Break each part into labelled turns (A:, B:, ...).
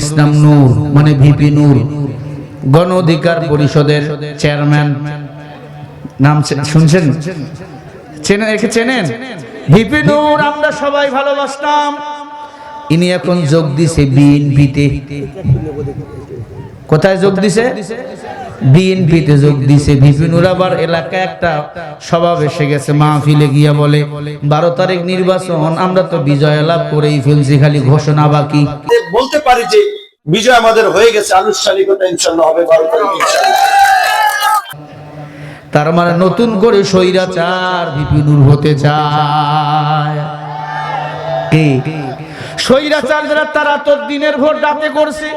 A: ইসলাম নূর মানে ভিপি নূর। গণ অধিকার পরিষদের চেয়ারম্যান। নাম শুনছেন? চেনেন একে চেনেন? ভিপি নূর, আমরা সবাই ভালোবাসতাম। ইনি এখন যোগ দিছে বিএনপিতে। কোথায় যোগ দিছে? বিএনপিতে যোগ দিছে। বিপিনুর আবার এলাকায় একটা স্বভাব এসে গেছে মাহফিলে গিয়া বলে বারো তারিখ নির্বাচন আমরা তো বিজয় লাভ করেই ফেলছি খালি ঘোষণা বাকি।
B: বলতে পারি যে বিজয় আমাদের হয়ে গেছে আনুষ্ঠানিকতা ইনশাল্লাহ হবে বারো তারিখ
A: তার মানে নতুন করে স্বৈরাচার বিপিনুর হতে চায়। কে? স্বৈরাচার যারা তারা তো দিনের ভোট রাতে করছে।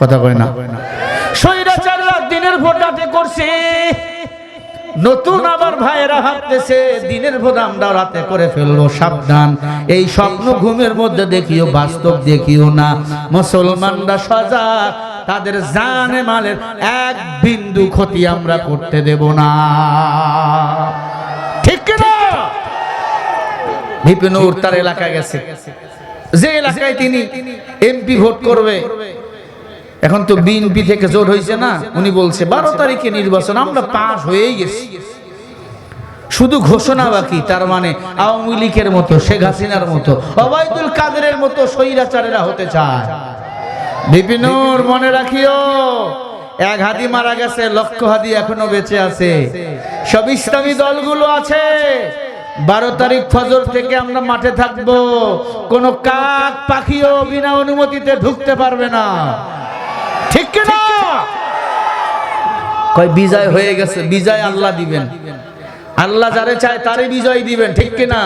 A: কথা কয় না। স্বৈরাচাররা দিনের ভোট করছে। নতুন আবার ভাইয়েরা ভাবতেছে, দিনের ভোট আমরা রাতে করে ফেলব, সাবধান। এই স্বপ্ন ঘুমের মধ্যে দেখিও, বাস্তব দেখিও না। মুসলমানরা সজাগ তাদের জানে মালের এক বিন্দু ক্ষতি আমরা করতে দেব না। ঠিক না? বিপিনুর তার এলাকায় গেছে। যে এলাকায় তিনি এমপি ভোট করবে এখন তো বিএনপি থেকে জোর হয়েছে না? উনি বলছে, বারো তারিখে নির্বাচন, আমরা পাশ হয়েই গেছি। শুধু ঘোষণা বাকি, তার মানে আওয়ামী লীগের মতো, শেখ হাসিনার মতো, অবায়দুল কাদেরের মতো স্বৈরাচারেরা হতে চায়। বিপিনুর মনে রাখিও, এক হাতি মারা গেছে, লক্ষ হাতি এখনও বেঁচে আছে। সব ইসলামী দলগুলো আছে। বারো তারিখ ফজর থেকে আমরা মাঠে থাকব। কোন কাক পাখিও বিনা অনুমতিতে ঢুকতে পারবে না। ঠিক না কয়, বিজয় হয়ে গেছে, বিজয় আল্লাহ দিবেন। আল্লাহ যারে চায় তারে বিজয় দিবেন, ঠিক কিনা?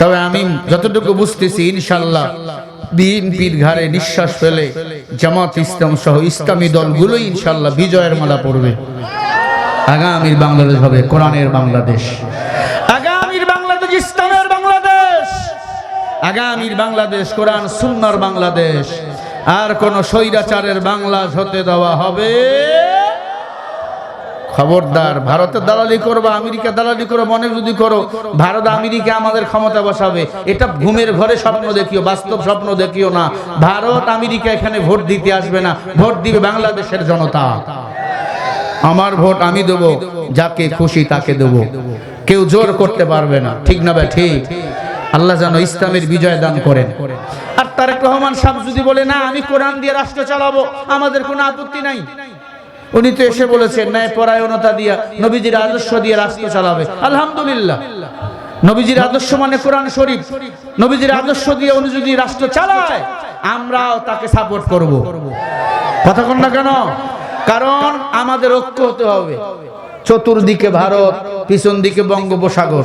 A: তবে আমি যতটুকু বুঝতেছি ইনশাল্লাহ বিএনপির ঘাড়ে নিঃশ্বাস ফেলে জামাত ইসলাম সহ ইসলামী দলগুলোই ইনশাল্লাহ বিজয়ের মালা পড়বে। আগামীর বাংলাদেশ হবে কোরআনের বাংলাদেশ। আগামীর বাংলাদেশ ইসলামের বাংলাদেশ। আগামীর বাংলাদেশ কোরআন সুন্নার বাংলাদেশ। আর কোন স্বৈরাচারের বাংলাদেশ হতে দেওয়া হবে? খবরদার ভারতের দালালি করবা, আমেরিকা দালালি করো, মনে যদি করো, ভারত আমেরিকা আমাদের ক্ষমতা বসাবে। এটা ঘুমের ঘরে স্বপ্ন দেখিও, বাস্তব স্বপ্ন দেখিও না। ভারত আমেরিকা এখানে ভোট দিতে আসবে না, ভোট দিবে বাংলাদেশের জনতা। আমার ভোট আমি দেব, যাকে খুশি তাকে দেব। কেউ জোর করতে পারবে না, ঠিক না ভাই? ঠিক। আল্লাহ যেন ইসলামের বিজয় দান করেন। তারেক রহমান সাহেব যদি বলে, না, আমি কোরআন দিয়ে রাষ্ট্র চালাবো, আমাদের কোনো আপত্তি নাই। উনি তো এসে বলেছেন, ন্যায় পরায়ণতা দিয়া নবীজির আদর্শ দিয়ে রাষ্ট্র চালাবে। আলহামদুলিল্লাহ। নবীজির আদর্শ মানে কোরআন শরীফ। নবীজির আদর্শ দিয়ে উনি যদি রাষ্ট্র চালায়, আমরাও তাকে সাপোর্ট করব। কথা কন না কেন? কারণ আমাদের ঐক্য হতে হবে। চতুর্দিকে ভারত, পিছন দিকে বঙ্গোপসাগর।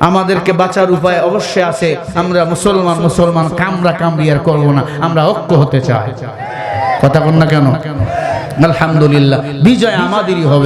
A: আমাদেরকে বাঁচার উপায় অবশ্যই আছে। আমরা মুসলমান মুসলমান কামরা কামড়ি আর করব না। আমরা ঐক্য হতে চাই। কথা বল না কেন? আলহামদুলিল্লাহ। বিজয় আমাদেরই হবে।